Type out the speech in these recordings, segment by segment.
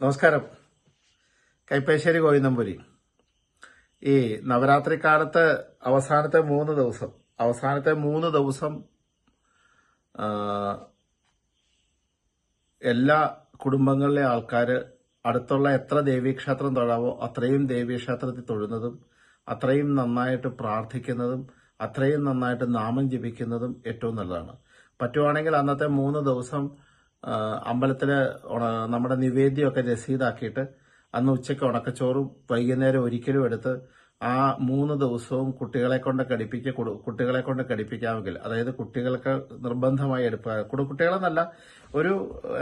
നമസ്കാരം. കൈപ്പേശ്ശേരി ഗോവിന്ദംപുരി ഈ നവരാത്രി കാലത്ത് അവസാനത്തെ മൂന്ന് ദിവസം അവസാനത്തെ മൂന്ന് ദിവസം എല്ലാ കുടുംബങ്ങളിലെ ആൾക്കാർ അടുത്തുള്ള എത്ര ദേവീക്ഷേത്രം തൊഴാവോ അത്രയും ദേവീക്ഷേത്രത്തിൽ തൊഴുന്നതും അത്രയും നന്നായിട്ട് പ്രാർത്ഥിക്കുന്നതും അത്രയും നന്നായിട്ട് നാമം ജപിക്കുന്നതും ഏറ്റവും നല്ലതാണ്. പറ്റുവാണെങ്കിൽ അന്നത്തെ മൂന്ന് ദിവസം ഉണ- നമ്മുടെ നിവേദ്യമൊക്കെ രസീതാക്കിയിട്ട് അന്ന് ഉച്ചയ്ക്ക് ഉണക്കച്ചോറും വൈകുന്നേരം ഒരിക്കലും എടുത്ത് ആ മൂന്ന് ദിവസവും കുട്ടികളെ കൊണ്ട് കടിപ്പിക്ക കുട്ടികളെ കൊണ്ട് കടിപ്പിക്കാമെങ്കിൽ അതായത് കുട്ടികൾക്ക് നിർബന്ധമായി കുടു- കുട്ടികളെന്നല്ല ഒരു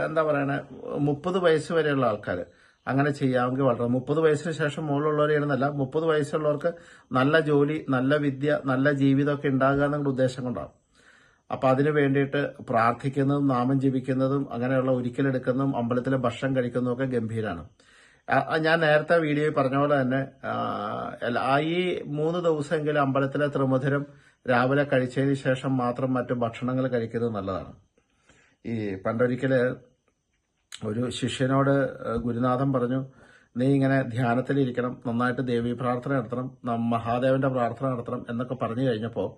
എന്താ പറയണേ മുപ്പത് വയസ്സ് വരെയുള്ള ആൾക്കാർ അങ്ങനെ ചെയ്യാമെങ്കിൽ വളരെ മുപ്പത് വയസ്സിന് ശേഷം മുകളിലുള്ളവരെയാണെന്നല്ല മുപ്പത് വയസ്സുള്ളവർക്ക് നല്ല ജോലി നല്ല വിദ്യ നല്ല ജീവിതമൊക്കെ ഉണ്ടാകുക എന്നുള്ള ഉദ്ദേശം കൊണ്ടാണ്. അപ്പൊ അതിനു വേണ്ടിയിട്ട് പ്രാർത്ഥിക്കുന്നതും നാമം ജപിക്കുന്നതും അങ്ങനെയുള്ള ഒരിക്കലെടുക്കുന്നതും അമ്പലത്തിലെ ഭക്ഷണം കഴിക്കുന്നതും ഒക്കെ ആ ഞാൻ നേരത്തെ വീഡിയോയിൽ പറഞ്ഞ പോലെ തന്നെ ഈ മൂന്ന് ദിവസമെങ്കിലും അമ്പലത്തിലെ ത്രിമധുരം രാവിലെ കഴിച്ചതിന് ശേഷം മാത്രം മറ്റു ഭക്ഷണങ്ങൾ കഴിക്കുന്നത് നല്ലതാണ്. ഈ പണ്ടൊരിക്കൽ ഒരു ശിഷ്യനോട് ഗുരുനാഥൻ പറഞ്ഞു നീ ഇങ്ങനെ ധ്യാനത്തിലിരിക്കണം നന്നായിട്ട് ദേവീ പ്രാർത്ഥന നടത്തണം മഹാദേവന്റെ പ്രാർത്ഥന നടത്തണം എന്നൊക്കെ പറഞ്ഞു കഴിഞ്ഞപ്പോൾ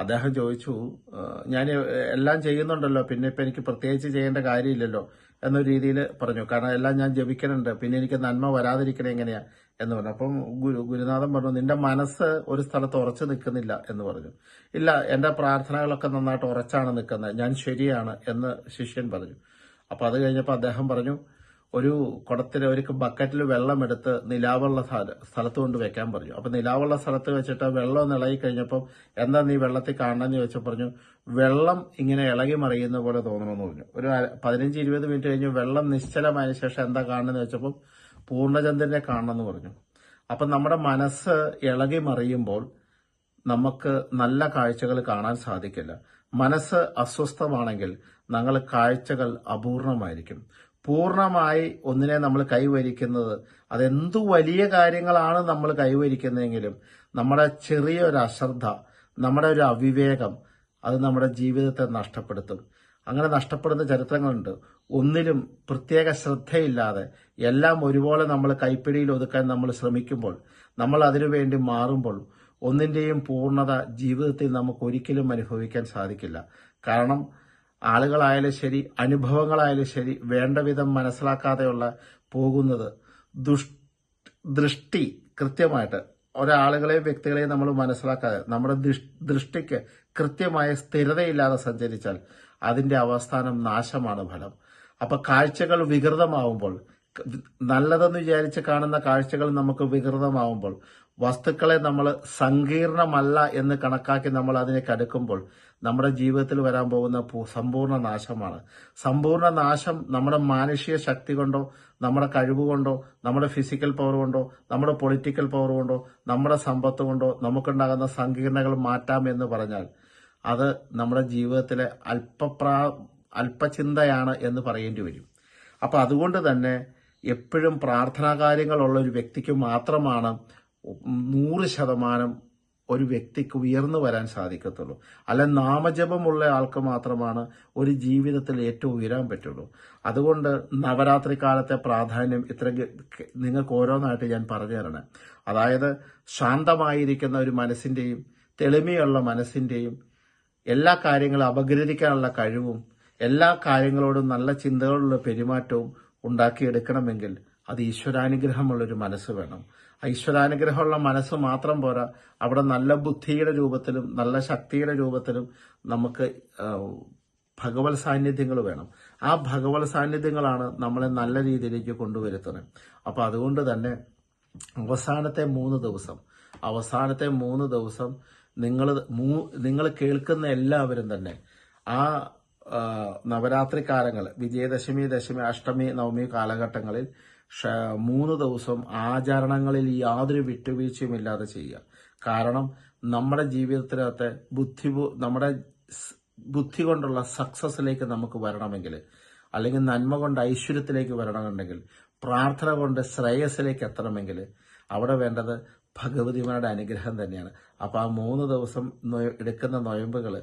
അദ്ദേഹം ചോദിച്ചു ഞാൻ എല്ലാം ചെയ്യുന്നുണ്ടല്ലോ പിന്നെ ഇപ്പം എനിക്ക് പ്രത്യേകിച്ച് ചെയ്യേണ്ട കാര്യമില്ലല്ലോ എന്നൊരു രീതിയിൽ പറഞ്ഞു. കാരണം എല്ലാം ഞാൻ ജപിക്കണുണ്ട് പിന്നെ എനിക്ക് നന്മ വരാതിരിക്കണേ എങ്ങനെയാ? എന്ന് പറഞ്ഞു. അപ്പം ഗുരു ഗുരുനാഥൻ പറഞ്ഞു നിന്റെ മനസ്സ് ഒരു സ്ഥലത്ത് ഉറച്ചു നിൽക്കുന്നില്ല എന്ന് പറഞ്ഞു. ഇല്ല എന്റെ പ്രാർത്ഥനകളൊക്കെ നന്നായിട്ട് ഉറച്ചാണ് നിൽക്കുന്നത് ഞാൻ ശരിയാണ് എന്ന് ശിഷ്യൻ പറഞ്ഞു. അപ്പൊ അത് കഴിഞ്ഞപ്പോൾ അദ്ദേഹം പറഞ്ഞു ഒരു കുടത്തിൽ ഒരു ബക്കറ്റിൽ വെള്ളം എടുത്ത് നിലാവുള്ള സ്ഥല- സ്ഥലത്ത് കൊണ്ട് വെക്കാൻ പറഞ്ഞു. അപ്പൊ നിലാവുള്ള സ്ഥലത്ത് വെച്ചിട്ട് വെള്ളം ഇളകി കഴിഞ്ഞപ്പോൾ എന്താ നീ വെള്ളത്തിൽ കാണണമെന്ന് ചോദിച്ചാൽ പറഞ്ഞു വെള്ളം ഇങ്ങനെ ഇളകി മറിയുന്ന പോലെ തോന്നണമെന്ന് പറഞ്ഞു. ഒരു പതിനഞ്ച് ഇരുപത് മിനിറ്റ് കഴിഞ്ഞ് വെള്ളം നിശ്ചലമായ ശേഷം എന്താ കാണണമെന്ന് വെച്ചപ്പം പൂർണചന്ദ്രനെ കാണണമെന്ന് പറഞ്ഞു. അപ്പൊ നമ്മുടെ മനസ്സ് ഇളകി മറിയുമ്പോൾ നമുക്ക് നല്ല കാഴ്ചകൾ കാണാൻ സാധിക്കില്ല. മനസ്സ് അസ്വസ്ഥമാണെങ്കിൽ ഞങ്ങൾ കാഴ്ചകൾ അപൂർണമായിരിക്കും. പൂർണമായി ഒന്നിനെ നമ്മൾ കൈവരിക്കുന്നത്. അതെന്തു വലിയ കാര്യങ്ങളാണ് നമ്മൾ കൈവരിക്കുന്നതെങ്കിലും നമ്മുടെ ചെറിയൊരു അശ്രദ്ധ നമ്മുടെ ഒരു അവിവേകം അത് നമ്മുടെ ജീവിതത്തെ നഷ്ടപ്പെടുത്തും. അങ്ങനെ നഷ്ടപ്പെടുന്ന ചരിത്രങ്ങളുണ്ട്. ഒന്നിലും പ്രത്യേക ശ്രദ്ധയില്ലാതെ എല്ലാം ഒരുപോലെ നമ്മൾ കൈപ്പിടിയിൽ ഒതുക്കാൻ നമ്മൾ ശ്രമിക്കുമ്പോൾ നമ്മൾ അതിനുവേണ്ടി മാറുമ്പോൾ ഒന്നിന്റെയും പൂർണത ജീവിതത്തിൽ നമുക്ക് ഒരിക്കലും അനുഭവിക്കാൻ സാധിക്കില്ല. കാരണം ആളുകളായാലും ശരി അനുഭവങ്ങളായാലും ശരി വേണ്ട വിധം മനസ്സിലാക്കാതെയുള്ള പോകുന്നത് ദുഷ് ദൃഷ്ടി കൃത്യമായിട്ട് ഒരാളുകളെയും വ്യക്തികളെയും നമ്മൾ മനസ്സിലാക്കാതെ നമ്മുടെ ദൃഷ്ടിക്ക് കൃത്യമായ സ്ഥിരതയില്ലാതെ സഞ്ചരിച്ചാൽ അതിന്റെ അവസാനം നാശമാണ് ഫലം. അപ്പൊ കാഴ്ചകൾ വികൃതമാവുമ്പോൾ നല്ലതെന്ന് വിചാരിച്ച് കാണുന്ന കാഴ്ചകൾ നമുക്ക് വികൃതമാവുമ്പോൾ വസ്തുക്കളെ നമ്മൾ സങ്കീർണമല്ല എന്ന് കണക്കാക്കി നമ്മൾ അതിനെ കടുക്കുമ്പോൾ നമ്മുടെ ജീവിതത്തിൽ വരാൻ പോകുന്ന സമ്പൂർണ നാശമാണ്. സമ്പൂർണ നാശം നമ്മുടെ മാനുഷിക ശക്തി കൊണ്ടോ നമ്മുടെ കഴിവ് കൊണ്ടോ നമ്മുടെ ഫിസിക്കൽ പവർ കൊണ്ടോ നമ്മുടെ പൊളിറ്റിക്കൽ പവർ കൊണ്ടോ നമ്മുടെ സമ്പത്ത് കൊണ്ടോ നമുക്കുണ്ടാകുന്ന സങ്കീർണകൾ മാറ്റാം എന്ന് പറഞ്ഞാൽ അത് നമ്മുടെ ജീവിതത്തിലെ അല്പപ്രാ അല്പചിന്തയാണ് എന്ന് പറയേണ്ടി വരും. അപ്പൊ അതുകൊണ്ട് തന്നെ എപ്പോഴും പ്രാർത്ഥനാ കാര്യങ്ങളുള്ള ഒരു വ്യക്തിക്ക് മാത്രമാണ് നൂറ് ശതമാനം ഒരു വ്യക്തിക്ക് ഉയർന്നു വരാൻ സാധിക്കത്തുള്ളൂ. അല്ല നാമജപമുള്ള ആൾക്ക് മാത്രമാണ് ഒരു ജീവിതത്തിൽ ഏറ്റവും ഉയരാൻ പറ്റുള്ളൂ. അതുകൊണ്ട് നവരാത്രി കാലത്തെ പ്രാധാന്യം ഇത്ര നിങ്ങൾക്ക് ഓരോന്നായിട്ട് ഞാൻ പറഞ്ഞു തരണം. അതായത് ശാന്തമായിരിക്കുന്ന ഒരു മനസ്സിന്റെയും തെളിമയുള്ള മനസ്സിന്റെയും എല്ലാ കാര്യങ്ങളും അപഗ്രഥിക്കാനുള്ള കഴിവും എല്ലാ കാര്യങ്ങളോടും നല്ല ചിന്തകളുള്ള പെരുമാറ്റവും ഉണ്ടാക്കിയെടുക്കണമെങ്കിൽ അത് ഈശ്വരാനുഗ്രഹമുള്ളൊരു മനസ്സ് വേണം. ഈശ്വരാനുഗ്രഹമുള്ള മനസ്സ് മാത്രം പോരാ അവിടെ നല്ല ബുദ്ധിയുടെ രൂപത്തിലും നല്ല ശക്തിയുടെ രൂപത്തിലും നമുക്ക് ഭഗവത് സാന്നിധ്യങ്ങൾ വേണം. ആ ഭഗവത് സാന്നിധ്യങ്ങളാണ് നമ്മളെ നല്ല രീതിയിലേക്ക് കൊണ്ടുവരുത്തുന്നത്. അപ്പൊ അതുകൊണ്ട് തന്നെ അവസാനത്തെ മൂന്ന് ദിവസം അവസാനത്തെ മൂന്ന് ദിവസം നിങ്ങൾ നിങ്ങൾ കേൾക്കുന്ന എല്ലാവരും തന്നെ ആ, നവരാത്രി കാലങ്ങൾ വിജയദശമി ദശമി അഷ്ടമി നവമി കാലഘട്ടങ്ങളിൽ മൂന്ന് ദിവസം ആചരണങ്ങളിൽ യാതൊരു വിട്ടുവീഴ്ചയും ഇല്ലാതെ ചെയ്യുക. കാരണം നമ്മുടെ ജീവിതത്തിനകത്തെ ബുദ്ധി നമ്മുടെ ബുദ്ധി കൊണ്ടുള്ള സക്സസിലേക്ക് നമുക്ക് വരണമെങ്കിൽ അല്ലെങ്കിൽ നന്മ കൊണ്ട് ഐശ്വര്യത്തിലേക്ക് വരണമെന്നുണ്ടെങ്കിൽ പ്രാർത്ഥന കൊണ്ട് ശ്രേയസിലേക്ക് എത്തണമെങ്കിൽ അവിടെ വേണ്ടത് ഭഗവതിമാരുടെ അനുഗ്രഹം തന്നെയാണ്. അപ്പോൾ ആ മൂന്ന് ദിവസം എടുക്കുന്ന നൊയമ്പുകൾ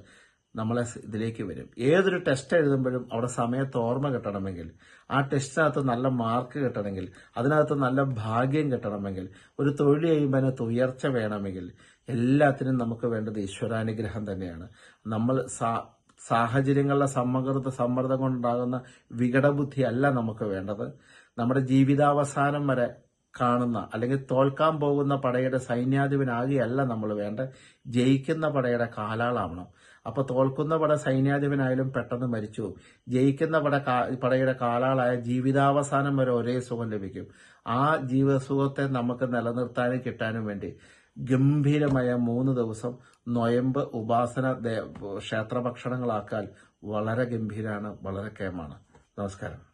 നമ്മളെ ഇതിലേക്ക് വരും. ഏതൊരു ടെസ്റ്റ് എഴുതുമ്പോഴും അവിടെ സമയത്ത് ഓർമ്മ കിട്ടണമെങ്കിൽ ആ ടെസ്റ്റിനകത്ത് നല്ല മാർക്ക് കിട്ടണമെങ്കിൽ അതിനകത്ത് നല്ല ഭാഗ്യം കിട്ടണമെങ്കിൽ ഒരു തൊഴിൽ ചെയ്യുമ്പോൾ അതിനകത്ത് ഉയർച്ച വേണമെങ്കിൽ എല്ലാത്തിനും നമുക്ക് വേണ്ടത് ഈശ്വരാനുഗ്രഹം തന്നെയാണ്. നമ്മൾ സാ- സാഹചര്യങ്ങളുടെ സമ്മർദ്ദ സമ്മർദ്ദം കൊണ്ടുണ്ടാകുന്ന വികടബുദ്ധി അല്ല നമുക്ക് വേണ്ടത്. നമ്മുടെ ജീവിതാവസാനം വരെ കാണുന്ന അല്ലെങ്കിൽ തോൽക്കാൻ പോകുന്ന പടയുടെ സൈന്യാധിപനാകുകയല്ല നമ്മൾ വേണ്ട ജയിക്കുന്ന പടയുടെ കാലാളാവണം. അപ്പൊ തോൽക്കുന്ന പട സൈന്യാധിപനായാലും പെട്ടെന്ന് മരിച്ചു ജയിക്കുന്ന പട പടയുടെ കാലാളായ ജീവിതാവസാനം വരെ ഒരേ സുഖം ലഭിക്കും. ആ ജീവസുഖത്തെ നമുക്ക് നിലനിർത്താനും കിട്ടാനും വേണ്ടി ഗംഭീരമായ മൂന്ന് ദിവസം നൊയമ്പ് ഉപാസന ക്ഷേത്രഭക്ഷണങ്ങളാക്കാൻ വളരെ ഗംഭീരമാണ് വളരെ കേമാണ് നമസ്കാരം.